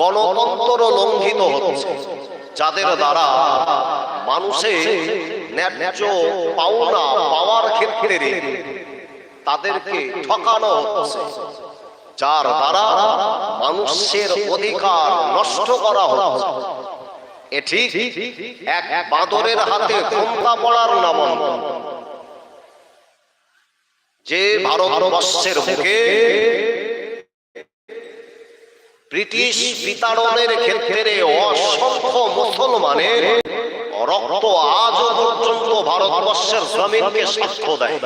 গণতন্ত্র লঙ্ঘিত হচ্ছে। যাদের দ্বারা মানুষের ন্যায্য পাওনা পাওয়ার ক্ষেত্রে তাদেরকে ঠকানো হচ্ছে। যার দ্বারা মানুষের অধিকার নষ্ট করা হচ্ছে। এটি এক বাদরের হাতে ক্ষমতা পড়ার নামাঙ্ক যে ভারতবর্ষের বুকে ব্রিটিশ বিতাড়নের ক্ষেত্রে অসংখ্য মুসলমানের রক্ত আজও পর্যন্ত ভারতবর্ষের জমিনকে সাক্ষ্য দেয়।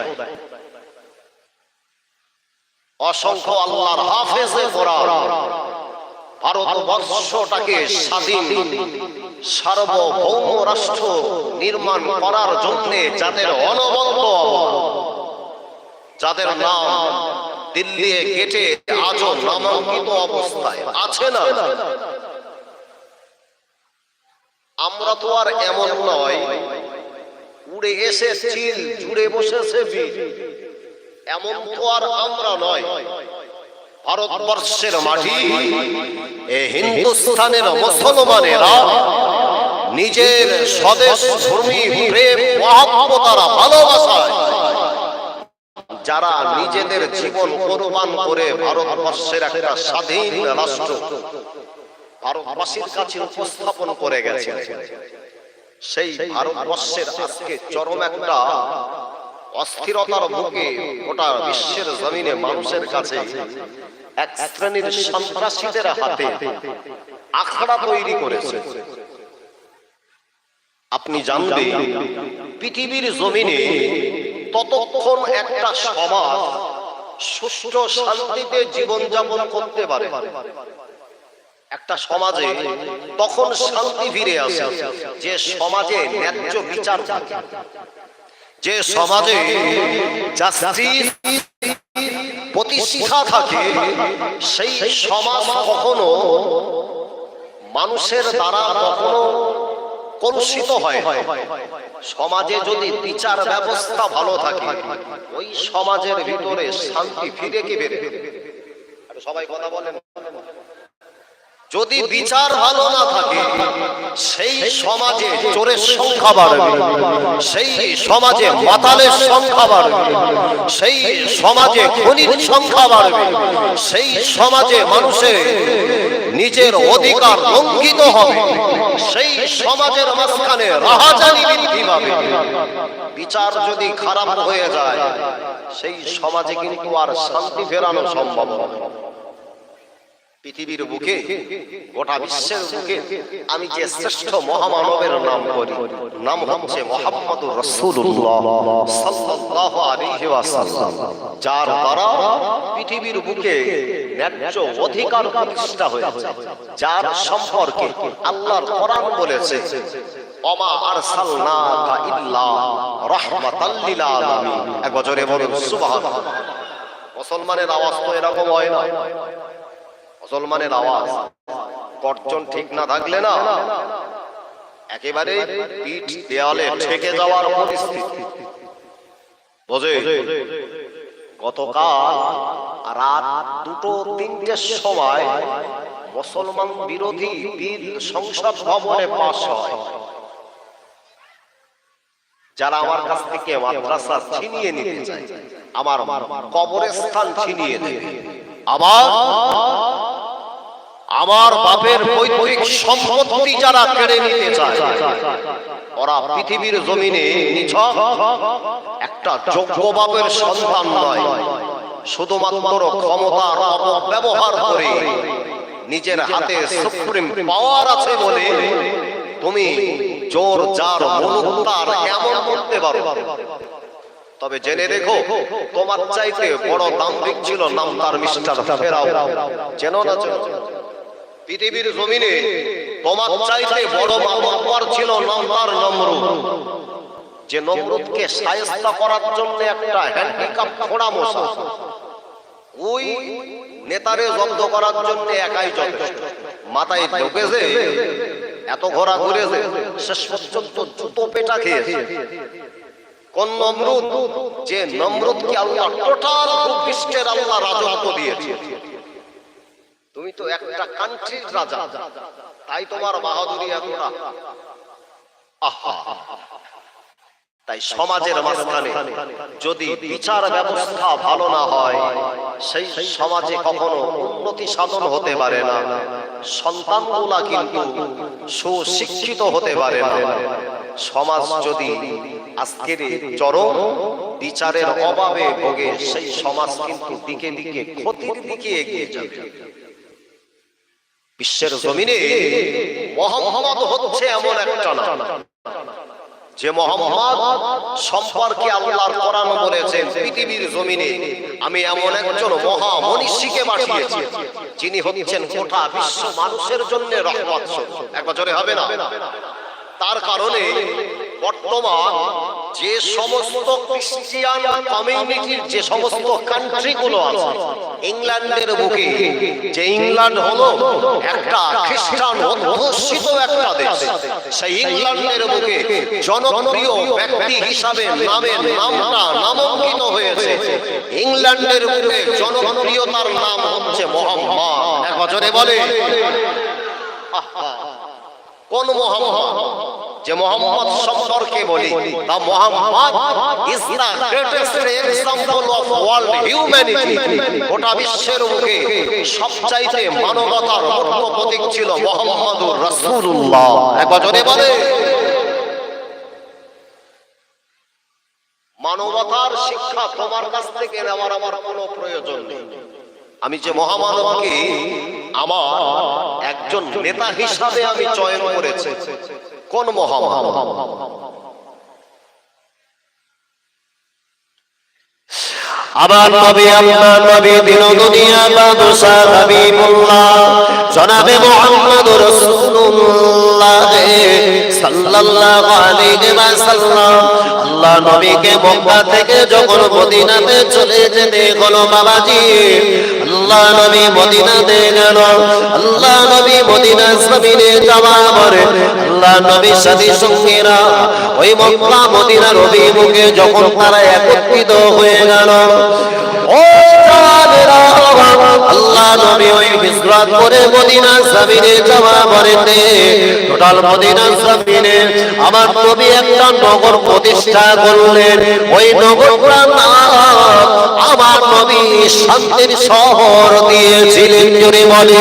অসংখ্য আল্লাহর হাফেজে কোরআন ভারতবর্ষটাকে স্বাধীন সার্বভৌম রাষ্ট্র নির্মাণ করার জন্য যাদের অবদান, যাদের নাম দিল্লি গেটে আজও নামাঙ্কিত অবস্থায় আছে না? আমরা তো আর এমন নয়। উড়ে এসে চিল জুড়ে বসেছে এমন তো আর আমরা নয়। ভারতবর্ষের মাটি এ হিন্দুস্তানের মুসলমানেরা নিজের স্বদেশ ধর্মী প্রেম মহাব্বতারা ভালোবাসায় যারা নিজেদের জীবন কোরবান করে ভারতবর্ষের একটা স্বাধীন রাষ্ট্র ভারতবাসীর কাছে উপস্থাপন করে গেছে সেই ভারতবর্ষের আজকে চরম একটা অস্থিরতার মুখে গোটা বিশ্বের জমিনে মানুষের কাছে এক শ্রেণির সন্ত্রাসীদের হাতে আখড়া তৈরি করেছে। আপনি জানবেন পৃথিবীর জমিনে ততক্ষণ একটা সমাজ সুষ্ঠু শান্তিতে জীবনযাপন করতে পারে। একটা সমাজে তখন শান্তি ফিরে আসে। যে সমাজে ন্যায্য বিচার থাকে যে সমাজে প্রতিষ্ঠা থাকে, সেই সমাজ কখনো মানুষের দ্বারা কখনো কলুষিত হয়। সমাজে যদি বিচার ব্যবস্থা ভালো থাকে, ওই সমাজের ভিতরে শান্তি ফিরে কি বেড়ে সবাই কথা বলেন যদি বিচার ভালো না থাকে সেই সমাজে চোরের সংখ্যা বাড়বে। সেই সমাজে মাতালের সংখ্যা বাড়বে। সেই সমাজে খনির সংখ্যা বাড়বে। সেই সমাজে মানুষের নিজের অধিকার লঙ্ঘিত হবে। সেই সমাজের মাঝখানে রাহাজানি বৃদ্ধি পাবে। বিচার যদি খারাপ হয়ে যায় সেই সমাজে কিন্তু আর শান্তি ফেরানো সম্ভব হবে। পৃথিবীর বুকে, গোটা বিশ্বের বুকে আমি যে শ্রেষ্ঠ মহামানবের নাম করি, নাম হচ্ছে মোহাম্মদ ওয়াসাল্লাম, যার দ্বারা পৃথিবীর বুকে ন্যায্য অধিকার প্রতিষ্ঠা হয়েছে, যার সম্পর্কে আল্লাহর কোরআন বলেছে অমা আরসালনাকা ইল্লা রাহমাতাল এক বছরে বলুন, সুবহানাল্লাহ। মুসলমানের আওয়াজ তো এরকম হয় না। মুসলমানের আওয়াজ। গর্জন ঠিক না থাকলে না। একেবারে পিঠ দেয়ালে ঠেকে যাওয়ার পরিস্থিতি। বোঝে? গতকাল রাত দুটো তিনটের সময় মুসলমান বিরোধী বিল সংসদ ভবনে পাশ হয়। যারা আমার কাছ থেকে মাদ্রাসা ছিনিয়ে নিতে চায়, আমার কবরস্থান ছিনিয়ে নেবে আবার আমার বাপের পৈতৃক সম্পত্তি যারা কেড়ে নিতে চায়, ওরা পৃথিবীর জমিনে একটা যোগ্য বাপের সন্তান নয়, শুধুমাত্র ক্ষমতার অপব্যবহার করে নিজের হাতে সুপ্রিম পাওয়ার আছে বলে তুমি জোর জার মনুতার করতে পারো? তবে জেনে রেখো, তোমার চাইতে বড় দাম্ভিক ছিল নাম তার মিস্টার ফেরাও। চেনো না পৃথিবীর জমিনে তোমার চাইতে বড় মামার ছিল নাম তার নমরুদ যে নমরুদকে সায়স্তা করার জন্য একটা হ্যান্ডিক্যাপ খোড়া মশা। ওই নেতারে জব্দ করার জন্য একাই যথেষ্ট। মাথায় ঢুকেছে এত ঘোরা ঘুরেছে শেষ পর্যন্ত জুতো পেটা খেয়েছে। কোন নমরুদ? যে নমরুদকে আল্লাহ টোটাল ভূপৃষ্ঠের আল্লাহ রাজত্ব দিয়েছে। তুমি তো একটা কান্ট্রির রাজা। তাই তোমার বাহাদুরি এতটা আহা। তাই সমাজের মাঝখানে যদি বিচার ব্যবস্থা ভালো না হয়, সেই সমাজে কখনো উন্নতি সাধন হতে পারে না। সন্তানগুলা কিন্তু সুশিক্ষিত হতে পারে না। সমাজ যদি আজকের চরম বিচারের অভাবে ভোগে, সেই সমাজ কিন্তু দিকে দিকে ক্ষতির দিকে এগিয়ে যাবে। বিশ্বের জমিনে মোহাম্মদ হচ্ছে এমন একটা নাম। যে মোহাম্মদ সম্পর্কে আল্লাহর কোরআন বলেছেন পৃথিবীর জমিনে আমি এমন একজন মহা মনীষীকে পাঠিয়েছি যিনি হচ্ছেন গোটা বিশ্ব মানুষের জন্য রহমত এক বছরে হবে না? তার কারণে বর্তমান যে সমস্ত খ্রিস্টিয়ান কমিউনিটির যে সমস্ত কান্ট্রি গুলো আছে ইংল্যান্ডের বুকে, যে ইংল্যান্ড হলো একটা খ্রিস্টান অধ্যুষিত একটা দেশ, সেই ইংল্যান্ডের বুকে জনপ্রিয় ব্যক্তি হিসাবে নামের নামটা নামাঙ্কিত হয়েছে। ইংল্যান্ডের বুকে জনপ্রিয়তার নাম হচ্ছে মোহাম্মদ এক বছরে বলে। কোন মোহাম্মদ যে মোহাম্মদ সম্পর্কে বলি, তা Mohammad is the greatest example of world humanity গোটা বিশ্বের মুখে সবচাইতে মানবতার মূর্ত প্রতীক ছিল মোহাম্মদুর রাসূলুল্লাহ। একবার জোরে বলে, মানবতার শিক্ষা তোমার কাছ থেকে নেওয়ার আমার কোনো প্রয়োজন নেই। আমি যে মহামানবকে আমার একজন নেতা হিসাবে আমি চয়ন করেছি কোন মহামানব? আমার নবী আপনার নবী দিন দুনিয়া জনাবে সাল্লাল্লাহু আলাইহি আল্লাহ নবীকে মক্কা থেকে যখন মদিনাতে চলে যেতে হলো বাবাজি, আল্লাহ নবী মদিনাতে গেল। আল্লাহ নবী মদিনা জমিনে যাওয়া পরে আল্লাহ নবীর সাথী সঙ্গীরা ওই মক্কা মদিনার অভিমুখে যখন তারা একত্রিত হয়ে গেল মদিনা জমিনে যাওয়া আমার নবী একটা নগর প্রতিষ্ঠা করলেন। ওই নগরটার নাম আমার নবী শান্তির শহর দিয়েছিলেন জোরে বলে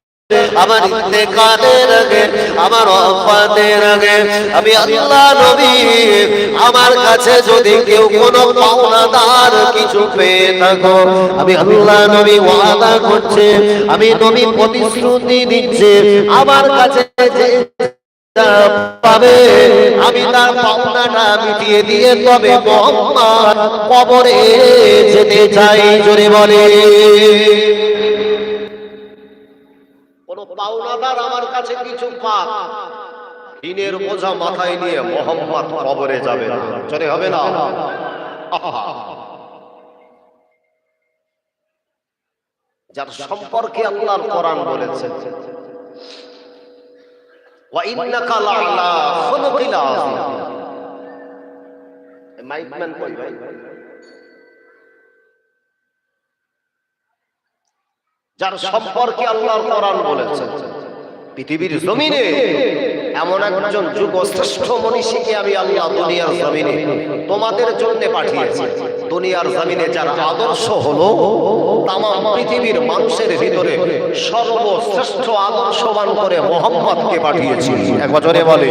আমার ইন্তেকালের আগে, আমার অফাতের আগে, আমি আল্লাহ নবী, আমার কাছে যদি কেউ কোনো পাওনাদার কিছু পেয়ে থাকো, আমি আল্লাহ নবী ওয়াদা করছে, আমি নবী প্রতিশ্রুতি দিচ্ছে, আমার কাছে যে পাবে, আমি তার পাওনাটা মিটিয়ে দিয়ে তবে মোহাম্মদ কবরে যেতে চাই, জোরে বলে। পাওনাদার আমার কাছে কিছু পাক। ঋণের বোঝা মাথায় নিয়ে মোহাম্মদ কবরে যাবে না। চলে হবে না? যার সম্পর্কে আল্লাহর কোরআন খুলুকিল আযীম। মাইকম্যান কই ভাই? যার সম্পর্কে আল্লাহর কোরআন বলেছেন পৃথিবীর জমিনে এমন একজন যুগ শ্রেষ্ঠ মনীষীকে আমি আল্লাহ দুনিয়ার জমিনে তোমাদের জন্য পাঠিয়েছি। দুনিয়ার জমিনে যার আদর্শ হলো তাম পৃথিবীর মানুষের ভিতরে সর্বশ্রেষ্ঠ আদর্শবান করে মোহাম্মদকে পাঠিয়েছি। এক বছরে বলে।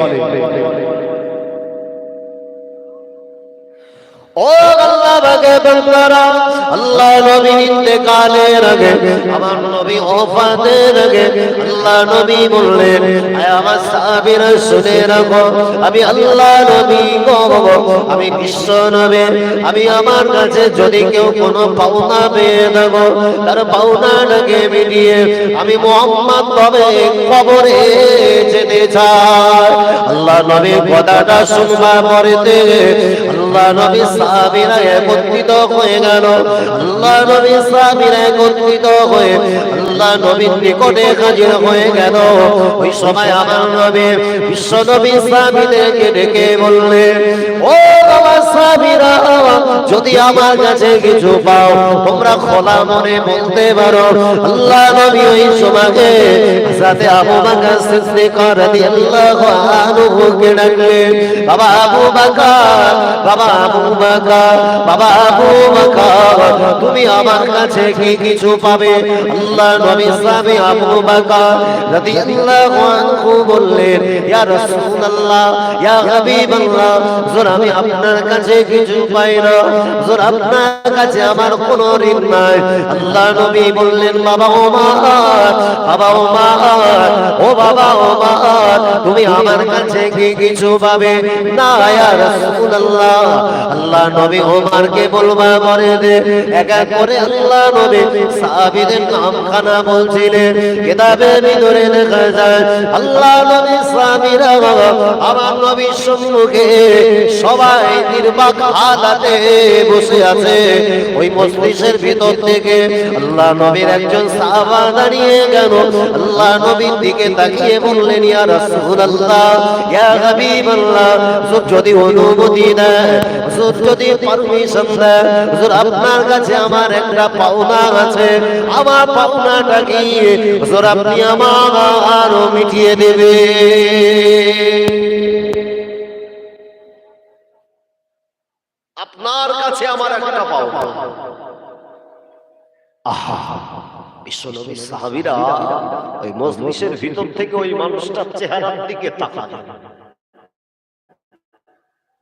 আল্লাহ নবী আল্লাহ নবী আমার শুনে আমি আল্লাহ নবী আমি বিশ্ব নবী, আমি আমার কাছে যদি কেউ কোনো পাওনা পেয়ে দেব তার পাওনাটাকে মিটিয়ে আমি মোহাম্মদ তবে কবরে যেতে চাই। আল্লাহ নবী কথাটা শুনবা পরেতে আল্লাহ নবী সাহাবীরা একত্রিত হয়ে গেল। আল্লাহ নবী একত্রিত হয়ে আল্লাহ নবীর নিকটে হাজির হয়ে গেল। ওই সময় আমার নবী, বিশ্ব নবী সাহাবীদেরকে ডেকে বললে ও যদি আমার কাছে কিছু পাও, তোমরা খোলা মনে বলতে পারো। আল্লাহ নবী ওই সময়কে সাথে আবু বাবা আবু বকর, বাবা আবু বাবা আবু তুমি আমার কাছে কি কিছু পাবে? আল্লাহ নবী সাহাবী আবু বকর রাদিয়াল্লাহু আনহু বললেন, ইয়া রাসূলুল্লাহ, ইয়া হাবিবাল্লাহ হুজুর আমি আপনার কাছে কিছু পাই না হুজুর, আপনার কাছে আমার কোনো ঋণ নাই। আল্লাহ নবী বললেন, বাবা ওমর বাবা ওমর ও বাবা ওমর তুমি আমার কাছে কি কিছু পাবে? না, ইয়া রাসূলুল্লাহ। আল্লাহ নবী ওমরকে বলবা করে দে। একা করে আল্লাহ নবী সাহাবীদের নামখানা বলছিলেন, কিতাবের ভিতরে লেখা যায়, আল্লাহ নবী সাহাবীরা আমার নবীর সম্মুখে সবাই নির্বাক হালাতে বসে আছে। ওই মজলিসের ভিতর থেকে আল্লাহ নবীর একজন সাহাবা দাঁড়িয়ে গেল। আল্লাহ নবীর দিকে তাকিয়ে বললেন, ইয়া রাসূলুল্লাহ, ইয়া হাবিবাল্লাহ, হুজুর যদি অনুমতি হুজুর যদি পারমিশন হুজুর আপনার কাছে আমার একটা পাওনা আছে। আমার পাওনাটা কি? হুজুর আপনি আমার আরও মিটিয়ে দেবে আপনার কাছে আমার একটা পাওনা আহা, বিশ্বনবী সাহাবীরা ওই মজলিসের ভিতর থেকে ওই মানুষটার চেহারার দিকে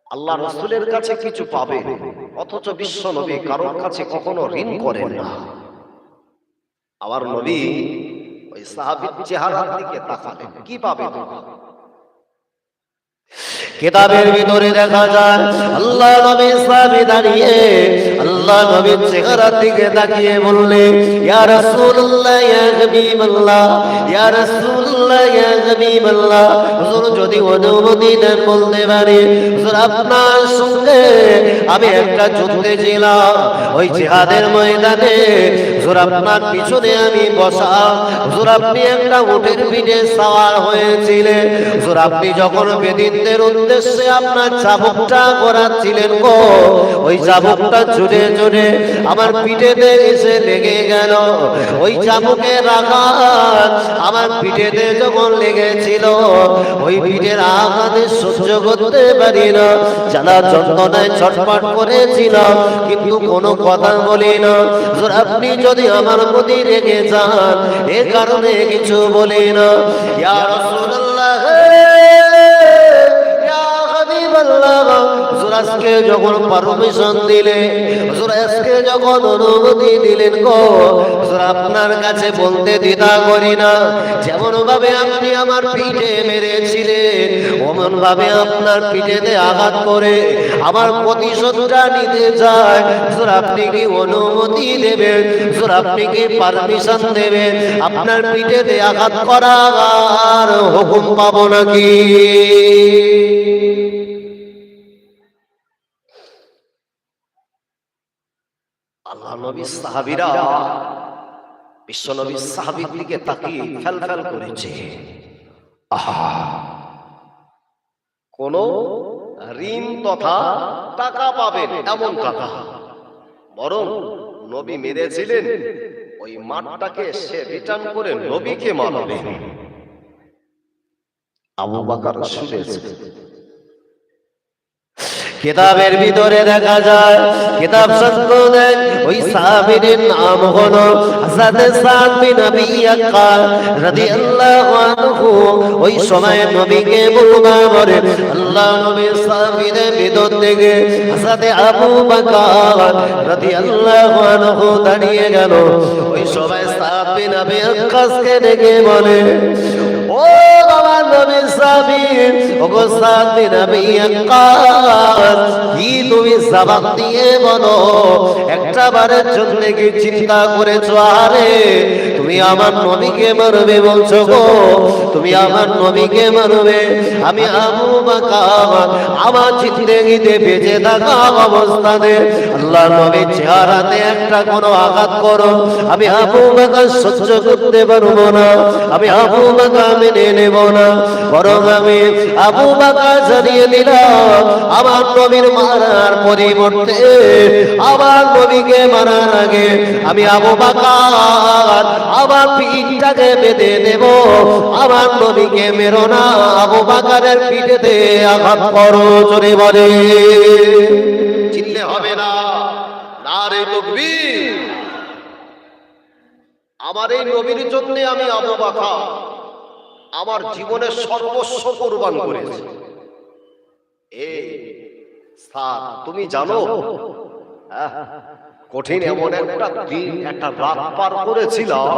আল্লাহ রসুলের কাছে কিছু পাবে, অথচ বিশ্ব নবী কারোর কাছে কখনো ঋণ করেন না। আবার নবী ওই সাহাবীর চেহারার দিকে তাকালেন, কি পাবে? কিতাবের ভিতরে দেখা যায়, আল্লাহ নবী সাহাবী দাঁড়িয়ে, আল্লাহ নবীর চেহারার দিকে তাকিয়ে বললে, ইয়া রাসূলুল্লাহ, ইয়া হাবিবাল্লাহ, ইয়া রাসূলুল্লাহ, ইয়া হাবিবাল্লাহ। হুজুর, যদি অনুমতি দেন বলতে পারি, হুজুর, আপনার সঙ্গে আমি একটা যুদ্ধে ছিলাম, ওই জিহাদের ময়দানে। হুজুর, আপনার পিছনে আমি বসা হুজুর, আপনি একটা উটের পিঠে সওয়ার হয়েছিলেন। হুজুর, আপনি যখন বেদিনদের উদ্দেশ্যে আপনার চাবুকটা করাচ্ছিলেন গো। ওই চাবুকটা জুড়ে জুড়ে আমার পিঠেতে এসে লেগে গেল। ওই চাবুকের আঘাত আমার পিঠেতে যখন লেগেছিল, ওই পিঠের আঘাতে সহ্য করতে পারি না। জানা যন্ত্রণায় ছটফট করেছিল, কিন্তু কোনো কথা বলি না। আপনি যদি আমার প্রতি রেগে যান, এ কারণে কিছু বলি না। ইয়া রাসূলুল্লাহ আজকে যখন পারমিশন দিলে আজকে যখন অনুমতি দিলেন গো আপনার কাছে বলতে দ্বিধা করি না। যেমন ভাবে আপনি আমার পিঠে মেরেছিলেন অমন ভাবে আপনার পিঠেতে আঘাত করে আমার প্রতিশোধটা নিতে চায়। হুজুর, আপনি কি অনুমতি দেবেন? হুজুর, আপনি কি পারমিশন দেবেন? আপনার পিঠেতে আঘাত করার হুকুম পাবো নাকি? আল্লাহ নবী সাহাবীরা বিশ্ব সাহাবীর দিকে তাকিয়ে ফেল ফেল করেছে। আহা। কোন ঋণ তথা টাকা পাবেন এমন টাকা। বরং নবী মেরেছিলেন ওই মাঠটাকে সে রিটার্ন করে নবীকে মারবে। আবু বাকার শুনেছে কিতাবের ভিতরে দেখা যায়, কিতাব দেখ, ওই সাহাবীর নাম হলো হাসান সাদ বিন আবি আক্কার রাদিয়াল্লাহু আনহু। ওই সময় নবীকে বলবা করে আল্লাহ নবী সাহাবীদের ভিতর থেকে হাসান আবু বকর রাদিয়াল্লাহু আনহু দাঁড়িয়ে গেল। ওই সময় সাদ বিন আবি আক্কাসকে ডেকে বলে ওগো সাদি নবী আকাশ কি তুমি জবাব দিয়ে বলো? একটা জন্য কি চিন্তা করেছ? আরে তুমি আমার নবীকে মারবে বলছো গো। তুমি আমার নবীকে মারবে। আমি আবু বাকার। আমার জিন্দেগিতে বেঁচে থাকা অবস্থাতে আল্লাহ নবীর চেহারাতে একটা কোনো আঘাত করো। আমি আবু বাকার সহ্য করতে পারব না। আমি আবু বাকা মেনে নেব না। বরং আমি আবু বাকা জানিয়ে দিলাম, আমার নবীর মারার পরিবর্তে আমার নবীকে মারার আগে আমি আবু বাকার আমার পিঠটাকে বেঁধে দেব। আমার নবীকে মেরো না আবু বাকারের পিঠেতে আঘাত করো চলে বলে। চিনলে হবে না। না রে তকবীর। আমার এই নবীর জন্য আমি আবু বাকা আমার জীবনের সর্বস্ব কোরবান করেছি। এ স্যার তুমি জানো? আহ, কঠিন এমন একটা দিন একটা রাত পার করেছিলাম।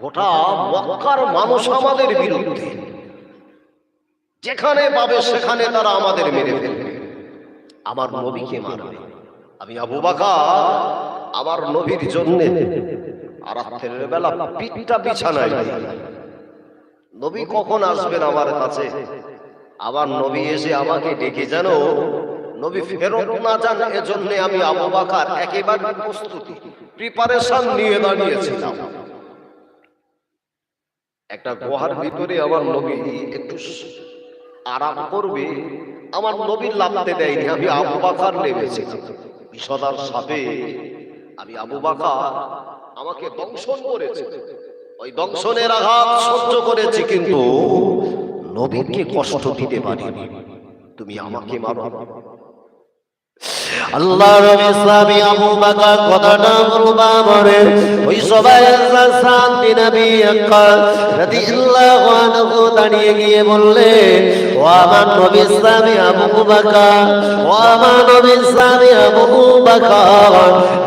গোটা মক্কার মানুষ আমাদের বিরুদ্ধে যেখানে পাবে সেখানে তারা আমাদের মেরে ফেলবে। আমার নবীকে মারবে। আমি আবু বাকার আমার নবীর জন্য আর বেলা পিঠটা বিছানায়। নবী কখন আসবেন আমার কাছে? আবার নবী এসে আমাকে ডেকে যেন নবী ফেরত না যান এজন্য আমি আবু বাকার একেবারে প্রস্তুতি প্রিপারেশন নিয়ে দাঁড়িয়েছিলাম। একটা গুহার ভিতরে আমার নবী একটু আরাম করবে আমার নবীর লাভতে দেয়নি আমি আবু বাকার নেমেছি। বিষদার সাথে আমি আবু বাকার আমাকে দংশন করেছে। ওই দংশনের আঘাত সহ্য করেছি কিন্তু নবীকে কষ্ট দিতে পারিনি। তুমি আমাকে মারো। আল্লাহ রবি ইসলামী আবু বাকা কথাটা বলবা মরে ওই সবাই আল্লাহ শান্তি নবী আক্কাল রাদিয়াল্লাহু আনহু দাঁড়িয়ে গিয়ে বললে, ও আমার নবী ইসলামী আবু বাকা ও আমার নবী ইসলামী আবু বাকা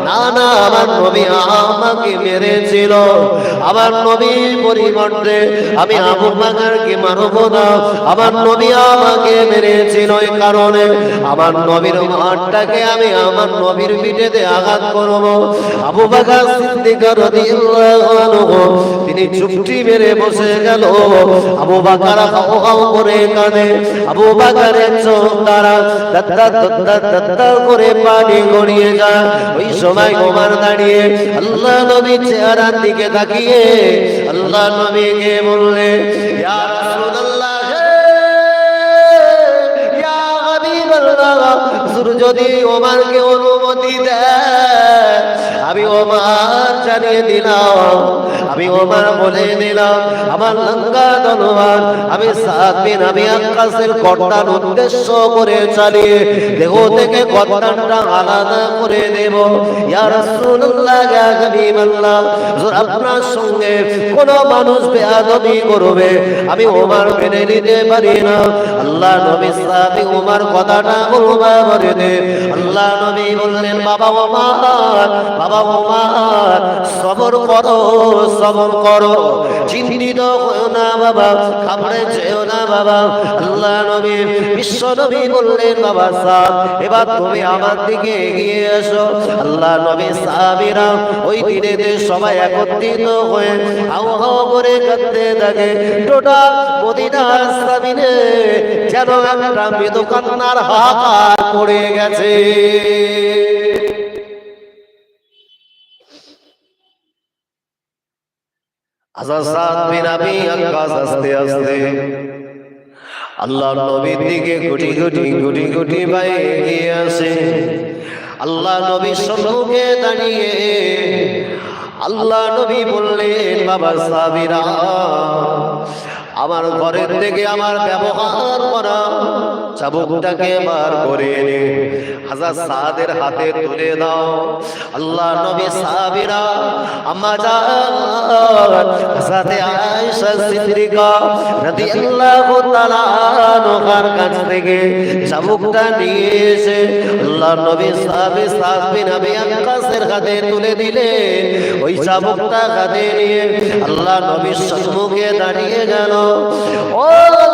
না না, আমার নবী আমাকে মেরেছিল। আমার নবীর পরিবর্তে আমি আবু বাকারকে মারব না। আমার নবী আমাকে মেরেছিল এই কারণে। আমার নবীর মাঠটাকে আমি আমার নবীর পিঠেতে আঘাত করব। আবু বাকার সিদ্দিক রাদিয়াল্লাহু আনহু, তিনি চুপটি মেরে বসে গেল। আবু বাকার হাও করে কাঁদে। আবু চোখ দ্বারা করে পানি গড়িয়ে যায়। ওই সময় ওমর দাঁড়িয়ে আল্লাহ নবীর চেহারার দিকে তাকিয়ে আল্লাহ নবীকে বললে, ইয়া যদি ওমারকে অনুমতি দেয়, আমি ওমার জানিয়ে দিলাম, আমি ওমার বলে দিলাম, আমার লঙ্কা তলোয়ার, আমি সাত বিন আমি আকাশের কর্তার উদ্দেশ্য করে চালিয়ে দেহ থেকে কর্তারটা আলাদা করে দেব। ইয়া রাসূলুল্লাহ, ইয়া হাবিবাল্লাহ আপনার সঙ্গে কোন মানুষ বেয়াদবি করবে, আমি ওমার মেনে নিতে পারি না। আল্লাহ নবী সাহাবী ওমার কথাটা বলবা বলে দে। আল্লাহ নবী বললেন, বাবা ওমার বাবা ওমার সবর করো সবর করো। চিন্তিত হও না বাবা খাবড়ে যেও না বাবা। আল্লাহ নবী, বিশ্ব নবী বললেন, বাবা সাহ এবার তুমি আমার দিকে এগিয়ে এসো। আল্লাহ নবী সাহাবীরা ওই দিনেতে সবাই একত্রিত হয়ে হাও করে কাঁদতে থাকে। টোটাল মদিনার সামিনে যেন একটা মৃদু কান্নার হাহাকার পড়ে গেছে। আস্তে আল্লাহ নবীর দিকে গুটি গুটি গুটি গুটি দাঁড়িয়ে আল্লাহ নবী বললেন, বাবা সাবিরা আমার ঘরের থেকে আমার ব্যবহার করা চাবুকটাকে বার করে এনে হাজার সাদের হাতে তুলে দাও। আল্লাহ নবী সাবিরা আম্মা জান। হাজরাতে আয়েশা সিদ্দিকা রাদিয়াল্লাহু তাআলা আনহার কাছ থেকে চাবুকটা নিয়ে এসে আল্লাহ নবী সাহাবী সাদ বিন আবি আক্কাসের হাতে তুলে দিলে। ওই চাবুকটা হাতে নিয়ে আল্লাহ নবীর সম্মুখে দাঁড়িয়ে গেল। ও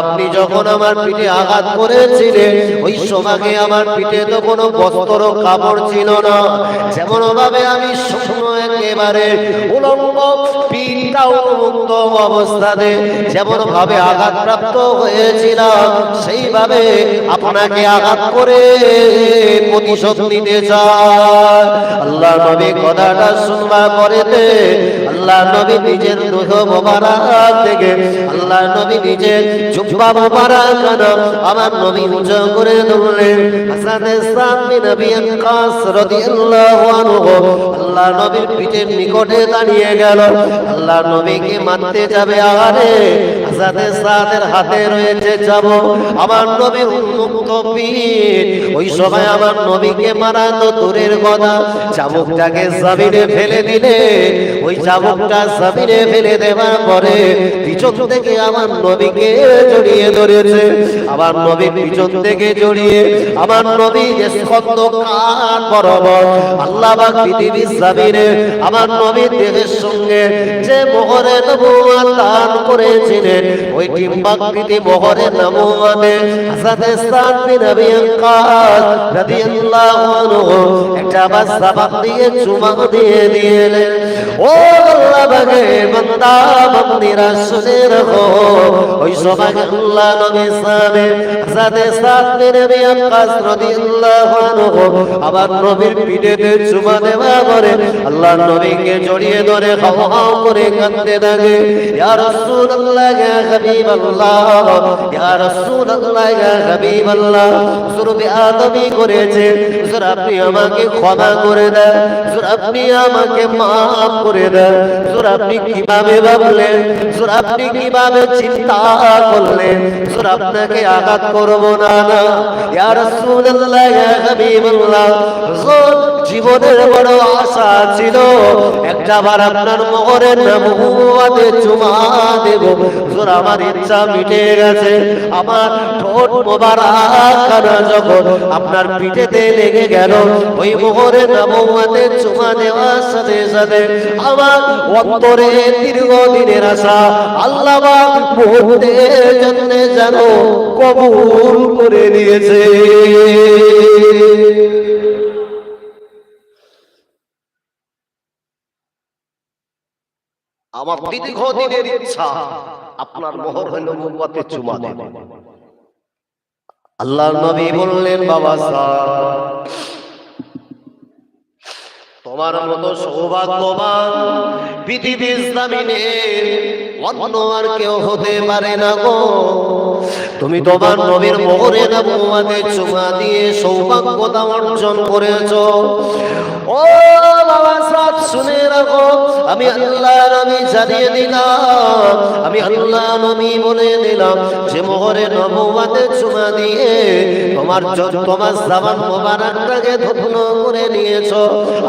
আপনি যখন আমার পিঠে আঘাত করেছিলেন, ওই সময় আমার পিঠে তো কোনো বস্ত্র কাপড় ছিল না। যেমন ভাবে আমি আপনাকে আঘাত করে প্রতিশোধ নিতে আল্লাহ নবী কথাটা আল্লাহ নবী নিজের মোবারক থেকে আল্লাহ নবী নিজের জুব্বা মোবারক আমার নবী উঁচু করে ধরলেন। হাসানে সামি নবী আকাশ রাদিয়াল্লাহু আনহু আল্লাহ নবীর পিঠের নিকটে দাঁড়িয়ে গেল। আল্লাহ নবীকে মানতে যাবে আরে হাসানে সাদের হাতে রয়েছে যাব আমার নবীর উন্মুক্ত পিঠ ওই সময় আমার নবীকে মারা তো দূরের কথা। চাবুকটাকে জমিনে ফেলে দিলে। ওই চাবুকটা জমিনে ফেলে দেওয়ার পরে পিছন থেকে আমার নবীকে জড়িয়ে ধরেছে। আমার নবী পিছন থেকে জড়িয়ে আমার নবী স্কন্দ কান বরাবর আল্লাহ পাক পৃথিবীর জমিনে আমার নবী দেহের সঙ্গে যে মোহরে নবুয়াত দান করেছিলেন ওই ডিম্বাকৃতি মোহরে বিন আবি আক্কাস রাদিয়াল্লাহু আনহু একটা বাচ্চা বাপ দিয়ে চুমা দিয়ে দিলেন ও আল্লাহ বাগে বান্দা বান্দিরা শুনে রাখো। ওই সময় আল্লাহ নবী সামনে হাসাতে সাদ বিন আবি আক্কাস রাদিয়াল্লাহু আনহু আবার নবীর পিঠেতে চুমা দেওয়া করে। আল্লাহ নবীকে জড়িয়ে ধরে হাও হাও করে কাঁদতে থাকে। ইয়া রাসূলুল্লাহ ইয়া হাবিবাল্লাহ। ইয়া রাসূলুল্লাহ, ইয়া হাবিবাল্লাহ। হুজুর বেয়াদবি করেছে হুজুর আপনি আমাকে ক্ষমা করে দেন। হুজুর আপনি আমাকে maaf করে দেন। হুজুর আপনি কীভাবে ভাবলেন? হুজুর আপনি কীভাবে চিন্তা করলেন? হুজুর আপনাকে আঘাত করব না না। ইয়া রাসূলুল্লাহ, ইয়া হাবিবাল্লাহ। হুজুর, জীবনের বড় আশা ছিল। একটা বার আপনার মোহরের নবুয়াতে চুমা দেব। হুজুর আমার ইচ্ছা মিটে গেছে। আমার ঠোঁট মোবারক কানা যখন আপনার পিঠেতে লেগে গেল। ওই মোহরের নবুয়াতে চুমা দেওয়ার সাথে সাথে আমার অন্তরে দীর্ঘদিনের আশা আল্লাহ মুহূর্তের জন্য যেন কবুল করে নিয়েছে। আমার দীর্ঘদিনের ইচ্ছা আপনার মোহর হইল মোমবাতি চুমা দেব নবী বললেন বাবা তোমার মতো সৌভাগ্যবান পৃথিবীর জামিনে অন্য আর কেউ হতে পারে না গো। তুমি তোমার নবীর মোহরে নবুয়াতে চুমা দিয়ে সৌভাগ্যতা অর্জন করেছ। ও বাবা শুনে রাখো। আমি আল্লাহ নবী জানিয়ে দিলাম। আমি আল্লাহ নবী বলে দিলাম যে মোহরে নবুয়াতে চুমা দিয়ে তোমার তোমার জামান মোবারকটাকে ধন্য করে নিয়েছো।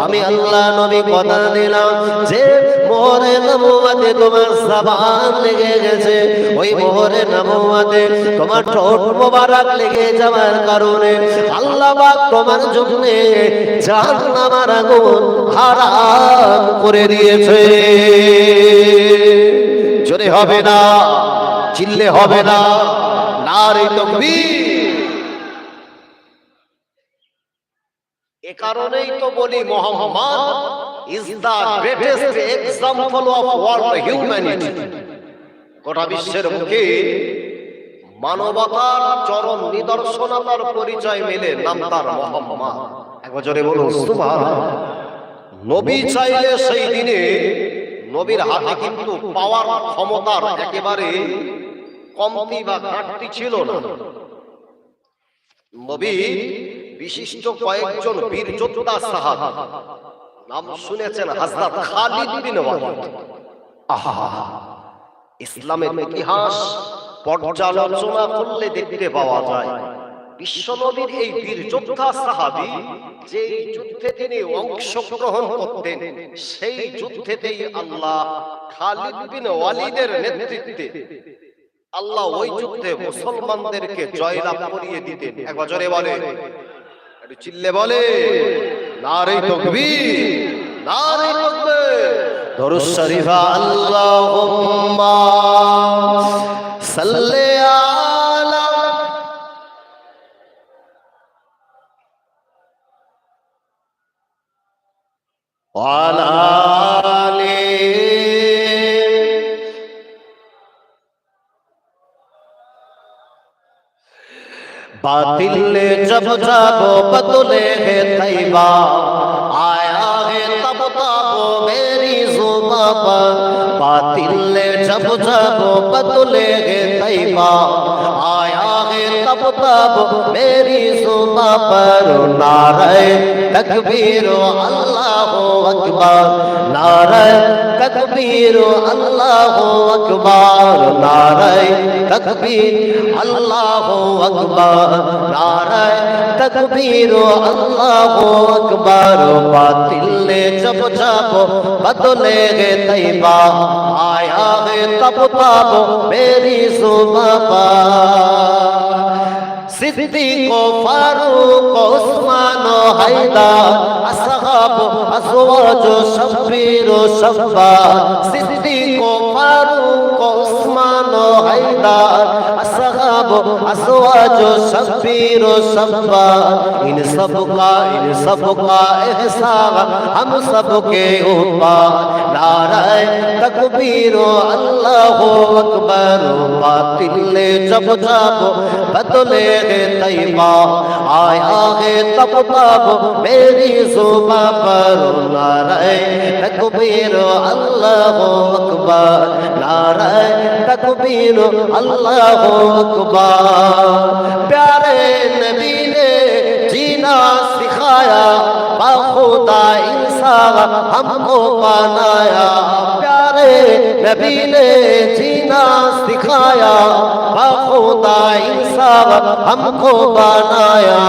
আমি আল্লাহ নবী কথা দিলাম যে মোহরে নবুয়াতে তোমার জাবান লেগে গেছে। ওই মোহরে নবুয়াতে তোমার ঠোঁট মোবারক লেগে যাওয়ার কারণে আল্লাহ তোমার আগুন হারাম করে দিয়েছে। জোরে হবে না, চিল্লে হবে না কারণেই তো বলি মোহাম্মদ হিউম্যানিটি গোটা বিশ্বের মুখে মানবতার চরম নিদর্শনতার পরিচয় মেলে নাম তার মোহাম্মদ। এক বছরে বলুন নবী চাইলে সেই দিনে নবীর হাতে কিন্তু পাওয়ার ক্ষমতার একেবারে কমতি বা ঘাটতি ছিল না। নবী বিশিষ্ট কয়েকজন বীর যোদ্ধা সাহাবা, নাম শুনেছেন হযরত খালিদ বিন ওয়ালিদ। আহা, ইসলামের ইতিহাস পর্যালোচনা করলে দেখতে পাওয়া যায়। বিশ্বনবীর এই বীর যোদ্ধা সাহাবী যে যুদ্ধে তিনি অংশগ্রহণ করতেন, সেই যুদ্ধেতেই আল্লাহ খালিদ বিন ওয়ালিদের নেতৃত্বে আল্লাহ ওই যুদ্ধে মুসলমানদেরকে জয়লাভ করিয়ে দিতেন। একবার জোরে বলে। একটু চিল্লে বলে। নারে তকবীর নারে তকবীর। দরুদ শরীফা আল্লাহুম্মা। सल्ले आला। वाले बातिल जब जब बदले है तैबा आया है तब तब मेरी जुबा पर बातिल जब जब बदले है तैबा आया है तब तब मेरी जुबा पर नारे तकबीर अल्लाह আকবার। নারায় তকবীর, আল্লাহু আকবার। নারায় তকবীর, আল্লাহু আকবার। নারায় তকবীর, আল্লাহু আকবার। বাতিলে জব যাব বদলে গে তাইবা। আয়া গে তব পাবো, মেরি সুবাবা সিদ্দিক ফারুক ওসমান হায়দার আসহাব আজওয়াজ শব্বির শব্বা সিদ্দিক ফারুক ওসমান হায়দার کو ازواج و شبیر و شبا ان سب کا ان سب کا احسان ہم سب کے اوپر نعرہ تکبیر و اللہ اکبر باطل جب جابو بدلے طیبہ آیا ہے تب بابو میری زبا پر نعرہ تکبیر و اللہ اکبر نعرہ تکبیر اللہ اکبر अकबर प्यारे नबी ने जीना सिखाया बाखुदा इंसान हमको बनाया प्यारे नबी ने जीना सिखाया बाखुदा इंसान हमको बनाया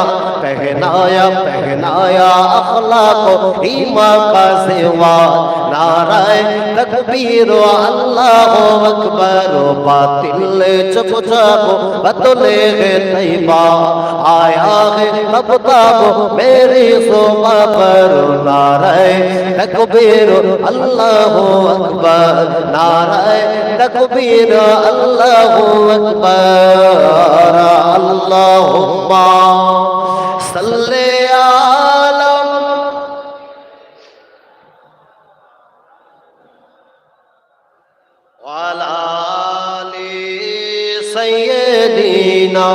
पहनाया पहनाया अखलाक ईमान का सेवा नाराय तकबीर अल्लाह अकबर बातिल चुप चाप बदले है तैबा आया है तब तब मेरी सोमा पर नाराय तकबीर अल्लाह अकबर नाराय तकबीर अल्लाह अकबर अल्लाहुम्मा না।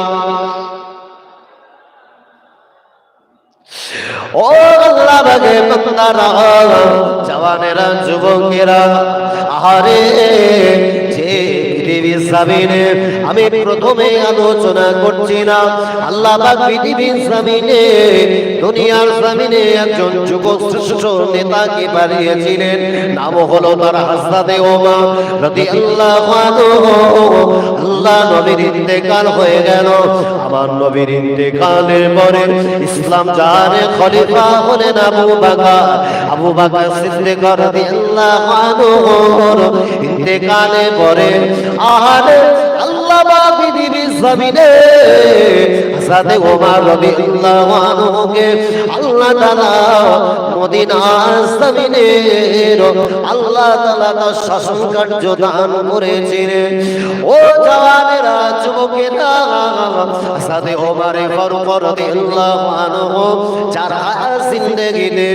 ও আল্লাহ বাগে বন্দারা জওয়ানেরা যুবকেরা আহারে যে আমি প্রথমে আলোচনা করছি না আল্লাহ দুনিয়ার একজন নেতাকে নাম হলো তার হাসনাতে ওমা আল্লাহ নবীর ইন্তেকাল হয়ে গেল। আমার নবীর ইন্তেকালের পরে ইসলাম জানে খলিফা হলেন আবু বকর। আবু সিদ্দিক ইন্তেকালের পরে আহারে আল্লাহ পৃথিবীর জমিনে হাসাতে ওমর আনহুকে আল্লাহ তাআলা মদিনার জমিনে আল্লাহ তাআলা তার শাসন কার্য দান করেছিলেন ও জওয়ানেরা, যুবকেরা হাসাতে ওমর ফারুক রাদিয়াল্লাহু আনহু, যারা জিন্দেগিতে